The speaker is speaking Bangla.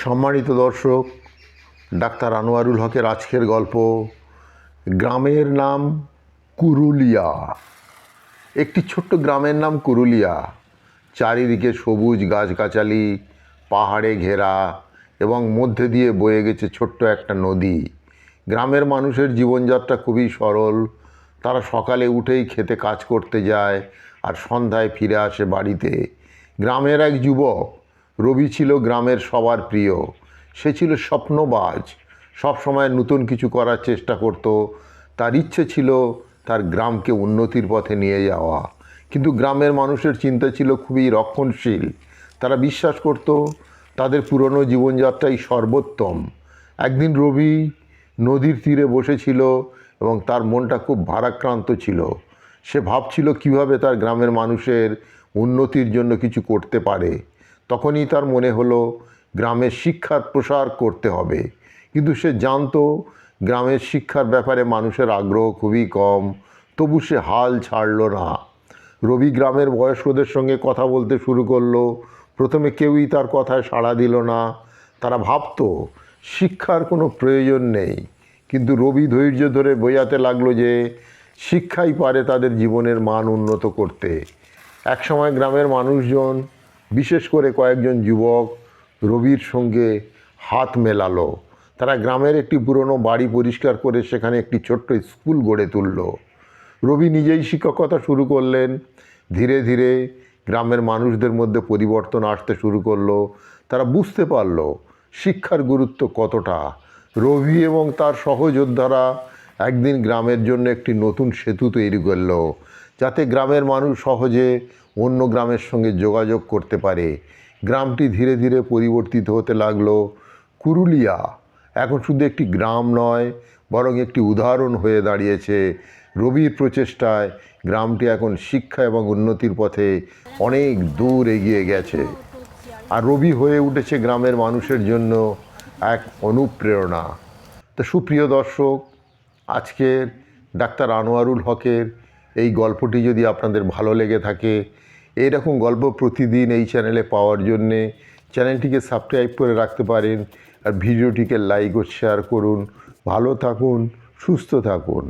সম্মানিত দর্শক, ডাক্তার আনোয়ারুল হকের আজকের গল্প, গ্রামের নাম কুরুলিয়া। একটি ছোট্ট গ্রামের নাম কুরুলিয়া। চারিদিকে সবুজ গাছগাছালি, পাহাড়ে ঘেরা এবং মধ্যে দিয়ে বয়ে গেছে ছোট্ট একটা নদী। গ্রামের মানুষের জীবনযাত্রা খুবই সরল। তারা সকালে উঠেই খেতে কাজ করতে যায় আর সন্ধ্যায় ফিরে আসে বাড়িতে। গ্রামের এক যুবক রবি ছিল গ্রামের সবার প্রিয়। সে ছিল স্বপ্নবাজ। সবসময় নতুন কিছু করার চেষ্টা করত। তার ইচ্ছে ছিল তার গ্রামকে উন্নতির পথে নিয়ে যাওয়া। কিন্তু গ্রামের মানুষের চিন্তা ছিল খুবই রক্ষণশীল। তারা বিশ্বাস করত, তাদের পুরনো জীবনযাত্রাই সর্বোত্তম। একদিন রবি নদীর তীরে বসেছিল এবং তার মনটা খুব ভারাক্রান্ত ছিল। সে ভাবছিল কীভাবে তার গ্রামের মানুষের উন্নতির জন্য কিছু করতে পারে। তখনই তার মনে হলো গ্রামের শিক্ষার প্রসার করতে হবে। কিন্তু সে জানতো গ্রামের শিক্ষার ব্যাপারে মানুষের আগ্রহ খুবই কম, তবু সে হাল ছাড়লো না। রবি গ্রামের বয়স্কদের সঙ্গে কথা বলতে শুরু করল। প্রথমে কেউই তার কথায় সাড়া দিল না। তারা ভাবতো, শিক্ষার কোনো প্রয়োজন নেই। কিন্তু রবি ধৈর্য ধরে বোঝাতে লাগল যে, শিক্ষাই পারে তাদের জীবনের মান উন্নত করতে। একসময় গ্রামের মানুষজন বিশেষ করে কয়েকজন যুবক রবির সঙ্গে হাত মেলালো। তারা গ্রামের একটি পুরনো বাড়ি পরিষ্কার করে সেখানে একটি ছোট্ট স্কুল গড়ে তুলল। রবি নিজেই শিক্ষকতা শুরু করলেন। ধীরে ধীরে গ্রামের মানুষদের মধ্যে পরিবর্তন আসতে শুরু করল। তারা বুঝতে পারল শিক্ষার গুরুত্ব কতটা। রবি এবং তার সহযোদ্ধারা একদিন গ্রামের জন্য একটি নতুন সেতু তৈরি করল, যাতে গ্রামের মানুষ সহজে অন্য গ্রামের সঙ্গে যোগাযোগ করতে পারে। গ্রামটি ধীরে ধীরে পরিবর্তিত হতে লাগল। কুরুলিয়া এখন শুধু একটি গ্রাম নয়, বরং একটি উদাহরণ হয়ে দাঁড়িয়েছে। রবির প্রচেষ্টায় গ্রামটি এখন শিক্ষা এবং উন্নতির পথে অনেক দূর এগিয়ে গেছে। আর রবি হয়ে উঠেছে গ্রামের মানুষের জন্য এক অনুপ্রেরণা। তো সুপ্রিয় দর্শক আজকের ডাক্তার আনোয়ারুল হকের এই গল্পটি যদি আপনাদের ভালো লেগে থাকে, এরকম গল্প প্রতিদিন এই চ্যানেলে পাওয়ার জন্যে চ্যানেলটিকে সাবস্ক্রাইব করে রাখতে পারেন আর ভিডিওটিকে লাইক ও শেয়ার করুন। ভালো থাকুন, সুস্থ থাকুন।